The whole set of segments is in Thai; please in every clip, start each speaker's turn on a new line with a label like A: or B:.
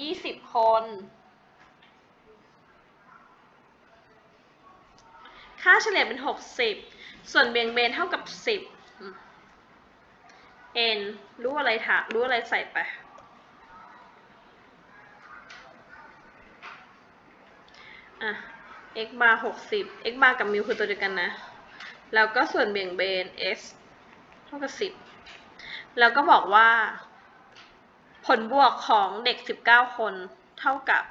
A: ยี่สิบคน ค่าเฉลี่ยเป็นหกสิบส่วนเบี่ยงเบนเท่ากับสิบ n รู้อะไรถารู้อะไรใส่ไป อะ x bar หกสิบ x bar กับมิวคือตัวเดียวกันนะ แล้วก็ส่วนเบี่ยงเบน s เท่ากับสิบแล้วก็บอกว่า ลบวกของเด็ก 19 คนเท่ากับ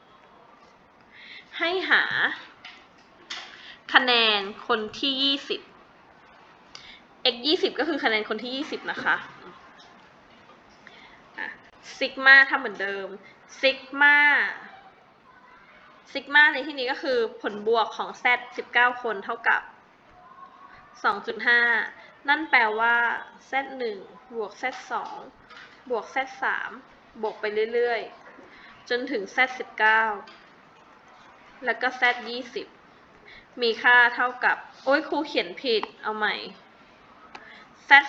A: 2.5 ให้หา คะแนนคนที่ 20 x 20 ก็คือคะแนนคนที่ 20 นะคะซิกมาทำเหมือนเดิมซิกมาซิกมาในที่นี้ก็คือผลบวกของ z 19 คนเท่ากับ 2.5 นั่นแปลว่า z 1 บวก z 2บวก z 3บวกไปเรื่อยๆ จนถึง z 19แล้วก็ z 20มีค่าเท่ากับ โอ้ยครูเขียนผิด เอาใหม่ z 0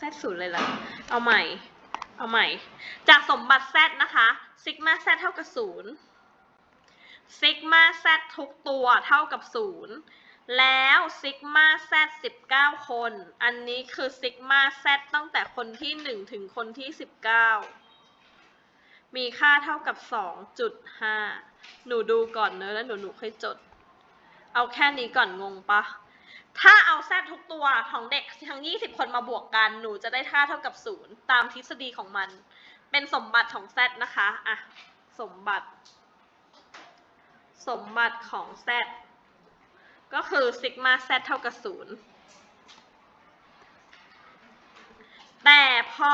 A: z 0เลยล่ะ เอาใหม่ เอาใหม่ จากสมบัติ z นะคะซิกมา z เท่ากับ0ซิกมา z ทุกตัวเท่ากับ 0 แล้วซิกมา z 19คน อันนี้คือซิกมา z ตั้งแต่คนที่1ถึงคนที่19มีค่าเท่ากับ2.5หนูดูก่อนเนอะแล้วหนูหนูค่อยจด เอาแค่นี้ก่อนงงปะถ้าเอา z ทุกตัวของเด็กทั้ง 20 คนมาบวกกัน หนูจะได้ค่าเท่ากับ 0 ตามทฤษฎีของมัน เป็นสมบัติของ z นะคะ อะ สมบัติ สมบัติของ z ก็คือซิกมา z เท่ากับ0แต่พอ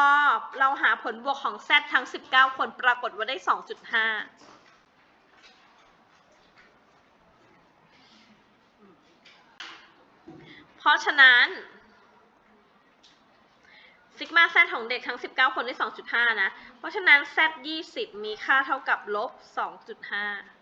A: เราหาผลบวกของ z ทั้ง 19 คนปรากฏว่าได้ 2.5 เพราะฉะนั้นซิกมา z ของเด็กทั้ง 19 คนได้ 2.5 นะ เพราะฉะนั้น z 20 มีค่าเท่ากับลบ 2.5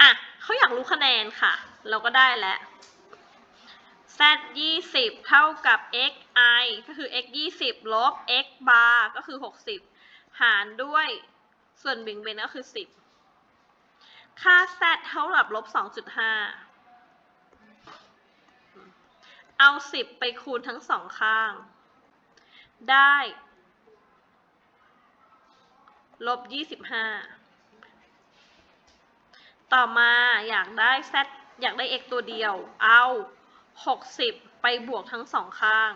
A: อะเขาอยากรู้คะแนนค่ะ เราก็ได้แล้ว z 20 เท่ากับ x i ก็คือ x 20 ลบ x bar ก็คือ 60 หารด้วยส่วนเบี่ยงเบนก็คือ 10 ค่า z เท่ากับลบ 2.5 เอา 10 ไปคูณทั้งสองข้าง ได้ ลบ 25 ต่อมาอยากได้ z อยากได้ x ตัวเดียว เอา 60 ไปบวกทั้งสองข้าง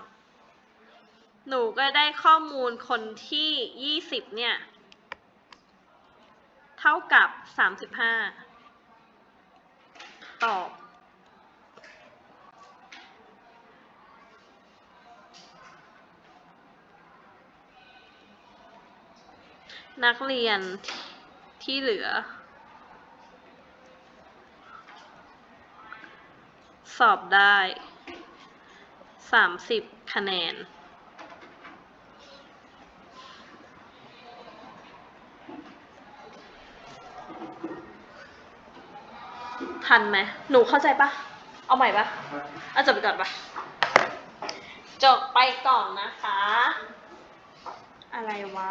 A: หนูก็ได้ข้อมูลคนที่ 20 เนี่ย เท่ากับ 35 ตอบ นักเรียนที่เหลือ สอบได้ 30 คะแนน ทันไหม หนูเข้าใจปะ เอาใหม่ปะเอาจบไปก่อนปะจบไปก่อนนะคะ อะไรวะ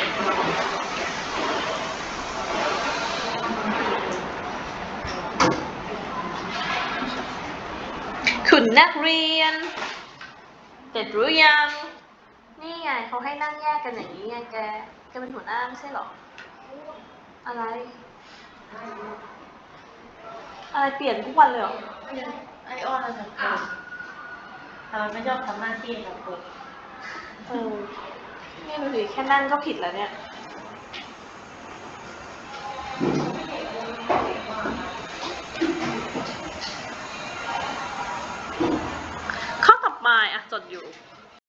A: นักเรียน เสร็จหรือยัง นี่ไงเขาให้นั่งแยกกันอย่างนี้ไงแกแกเป็นหัวหน้าไม่ใช่เหรอ อะไร อะไรเปลี่ยนทุกวันเลยเหรอ
B: ไอออนเราจะเกิดแต่มันไม่ชอบทำหน้าที่แบบเกิด
A: เออนี่ดูสิแค่นั่งก็ผิดแล้วเนี่ย ข้อ